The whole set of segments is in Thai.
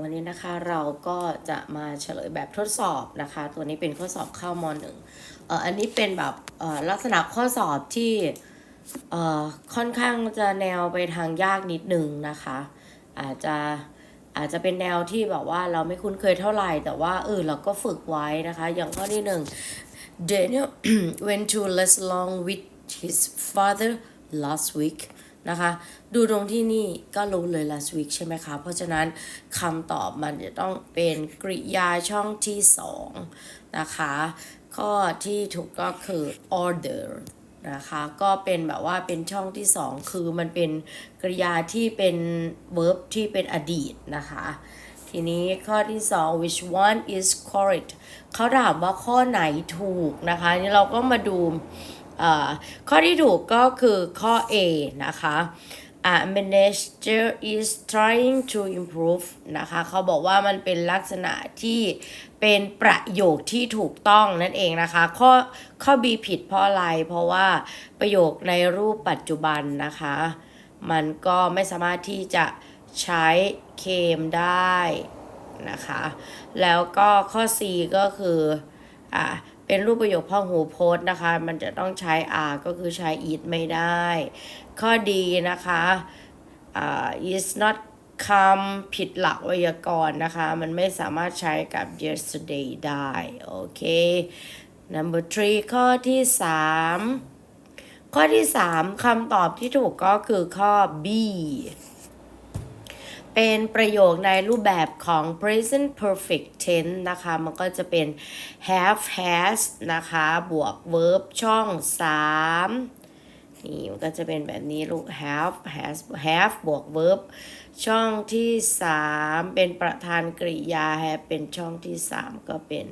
วันนี้นะคะเราก็จะมาเฉลยแบบทดสอบนะคะ ตัวนี้เป็นข้อสอบเข้ามหนึ่งอันนี้เป็นแบบลักษณะข้อสอบที่ค่อนข้างจะแนวไปทางยากนิดนึงนะคะ อาจจะอาจจะเป็นแนวที่แบบว่าเราไม่คุ้นเคยเท่าไหร่ แต่ว่าเออเราก็ฝึกไว้นะคะ อย่างข้อที่หนึ่ง Daniel went to Les Long with his father last week นะคะ ดูตรงที่นี่ก็รู้เลย last week ใช่ไหมคะ เพราะฉะนั้นคำตอบมันจะต้องเป็นกริยาช่องที่สองนะคะ ข้อที่ถูกก็คือ order นะคะก็เป็นแบบว่าเป็นช่องที่สองคือมันเป็นกริยาที่เป็น verb ที่เป็นอดีตนะคะ ทีนี้ข้อที่สอง which one is correct เขาถามว่าข้อไหนถูกนะคะนี่เราก็มาดู ข้อที่ถูกก็คือข้อ A นะคะ a manager is trying to improve นะคะเขาบอกว่ามันเป็นลักษณะที่เป็นประโยคที่ถูกต้องนั่นเองนะคะ ข้อข้อ B ผิดเพราะอะไร เพราะว่าประโยคในรูปปัจจุบันนะคะ มันก็ไม่สามารถที่จะใช้เคมได้นะคะ แล้วก็ข้อ C ก็คืออ่า เป็นรูปประโยคพ่อหูโพสต์นะคะ มันจะต้องใช้ R ก็คือใช้ it ไม่ได้ ข้อดีนะคะอ่า is not คำผิดหลักไวยากรณ์นะคะ มันไม่สามารถใช้กับ yesterday ได้ โอเค number three ข้อที่ 3 ข้อที่ 3คำตอบที่ถูกก็คือข้อ B เป็นประโยคในรูปแบบของ present perfect tense นะคะ มันก็จะเป็น have has นะคะ บวก verb ช่อง 3 นี่มันก็จะเป็นแบบนี้ลูก have has have บวก verb ช่องที่ 3 เป็นประธานกริยา have เป็นช่องที่ 3 ก็เป็น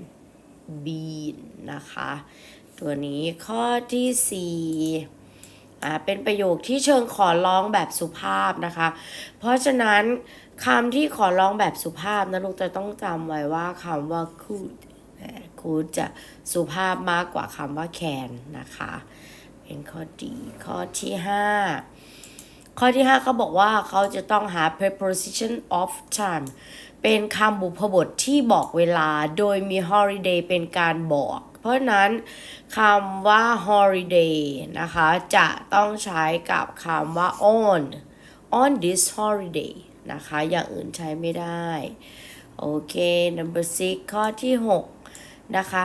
been นะคะ ตัวนี้ข้อที่4อ่ เป็นประโยคที่เชิงขอร้องแบบสุภาพนะคะ เพราะฉะนั้นคำที่ขอร้องแบบสุภาพนะลูกจะต้องจำไว้ว่าคำว่า could could จะสุภาพมากกว่าคำว่า can นะคะ เป็นข้อดีข้อที่ 5 ข้อที่ 5เขาบอกว่าเขาจะต้องหา preposition of time เป็นคำบุพบทที่บอกเวลาโดยมี holiday เป็นการบอก เพราะนั้นคำว่า holiday นะคะ จะต้องใช้กับคำว่า on on this holiday นะคะ อย่างอื่นใช้ไม่ได้ โอเค number six ข้อที่ 6 นะคะ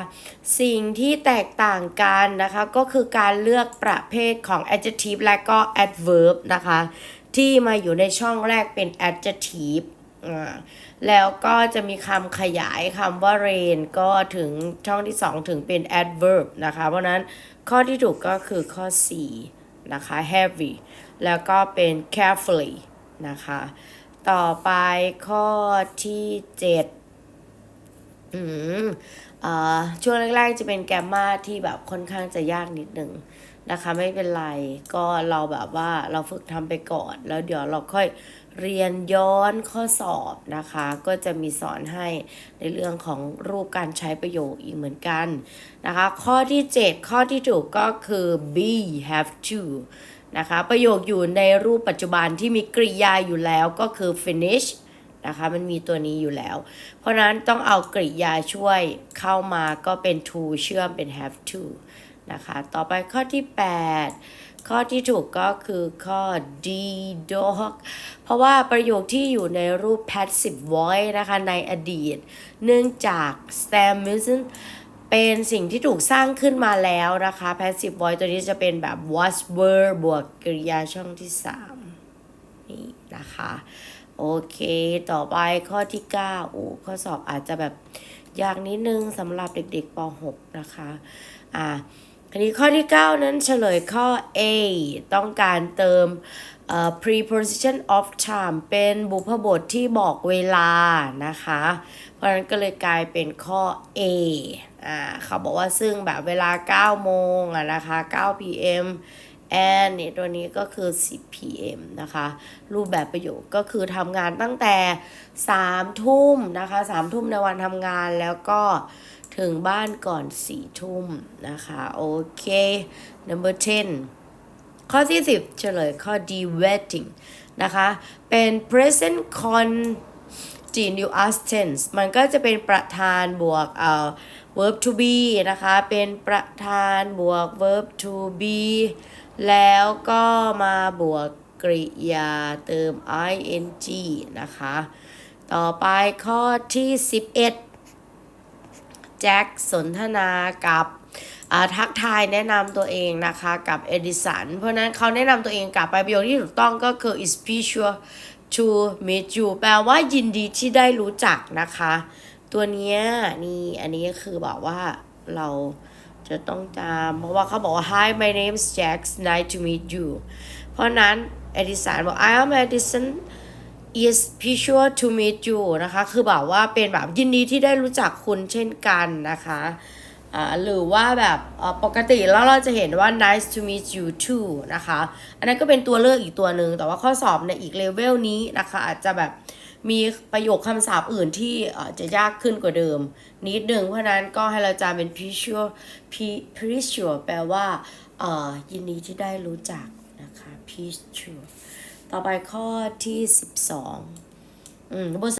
สิ่งที่แตกต่างกันนะคะ ก็คือการเลือกประเภทของ adjective และก็ adverb นะคะ ที่มาอยู่ในช่องแรกเป็น adjective แล้วก็จะมีคำขยายคำว่า rain ก็ถึงช่องที่ 2 ถึงเป็น adverb นะคะ เพราะนั้นข้อที่ถูกก็คือข้อ 4 นะคะ heavy แล้วก็เป็น carefully นะคะ ต่อไปข้อที่ 7 อืมเอ่อช่วงแรกๆจะเป็นแกมมาที่แบบค่อนข้างจะยากนิดหนึ่งนะคะ ไม่เป็นไร ก็เราแบบว่าเราฝึกทำไปก่อน แล้วเดี๋ยวเราค่อย เรียนย้อนข้อสอบนะคะ ก็จะมีสอนให้ในเรื่องของรูปการใช้ประโยคอีกเหมือนกันนะคะ ข้อที่ 7 ข้อที่ถูกก็คือ be have to นะคะ ประโยคอยู่ในรูปปัจจุบันที่มีกริยาอยู่แล้วก็คือ finish นะคะมันมีตัวนี้อยู่แล้ว เพราะนั้นต้องเอากริยาช่วยเข้ามาก็เป็น to เชื่อมเป็น have to นะคะ ต่อไปข้อที่ 8 ข้อที่ถูกก็คือข้อ D dog เพราะว่าประโยคที่อยู่ในรูป passive voice นะคะในอดีต เนื่องจาก Sam Wilson เป็นสิ่งที่ถูกสร้างขึ้นมาแล้วนะคะ passive voice ตัวนี้จะเป็นแบบ was were บวกกริยาช่องที่ 3 นี่นะคะ โอเค ต่อไปข้อที่ 9 โอ้ข้อสอบอาจจะแบบยากนิดนึงสำหรับเด็กๆป .6 นะคะ อ่า ทีนี้ข้อที่ 9 นั้นเฉลยข้อ A ต้องการเติมเอ่อ preposition of time เป็นบุพบทที่บอกเวลานะคะ เพราะฉะนั้นก็เลยกลายเป็นข้อ A อ่าเขาบอกว่าซึ่งแบบเวลา 9 โมงอะนะคะ9 p.m. and นี่ตัวนี้ก็คือ 10 p.m. นะคะ รูปแบบประโยคก็คือทำงานตั้งแต่ 3 ทุ่มนะคะ 3 ทุ่มในวันทำงานแล้วก็ ถึงบ้านก่อน4ทุ่มนะคะโอเค number 10 ข้อที่ 10 เฉลยข้อ D wedding นะคะเป็น present con continuous tense มันก็จะเป็นประธานบวกเอ่อ verb to be นะคะเป็นประธานบวก verb to be แล้วก็มาบวกกริยาเติม ing นะคะ ต่อไปข้อที่ 11 แจ็คสนทนากับทักทายแนะนำตัวเองนะคะกับเอดิสัน เพราะนั้นเขาแนะนำตัวเองกลับไปประโยคที่ถูกต้องก็คือ is pleasure to meet you แปลว่ายินดีที่ได้รู้จักนะคะ ตัวเนี้ยนี่อันนี้ก็คือบอกว่าเราจะต้องจำเพราะว่าเขาบอกว่า Hi my name is Jack nice to meet you เพราะฉะนั้นเอดิสันบอก I am Edison is pleasure to meet you นะคะ คือแบบว่าเป็นแบบยินดีที่ได้รู้จักคุณเช่นกันนะคะหรือว่าแบบปกติแล้วเราจะเห็นว่า nice to meet you too นะคะ อันนั้นก็เป็นตัวเลือกอีกตัวหนึ่ง แต่ว่าข้อสอบในอีกเลเวลนี้นะคะ อาจจะแบบมีประโยคคำศัพท์อื่นที่จะยากขึ้นกว่าเดิม นิดหนึ่งเพราะนั้นก็ให้เราจำเป็น pleasure pleasure แปลว่ายินดีที่ได้รู้จักนะคะ pleasure ต่อไปข้อที่ 12 อืมบท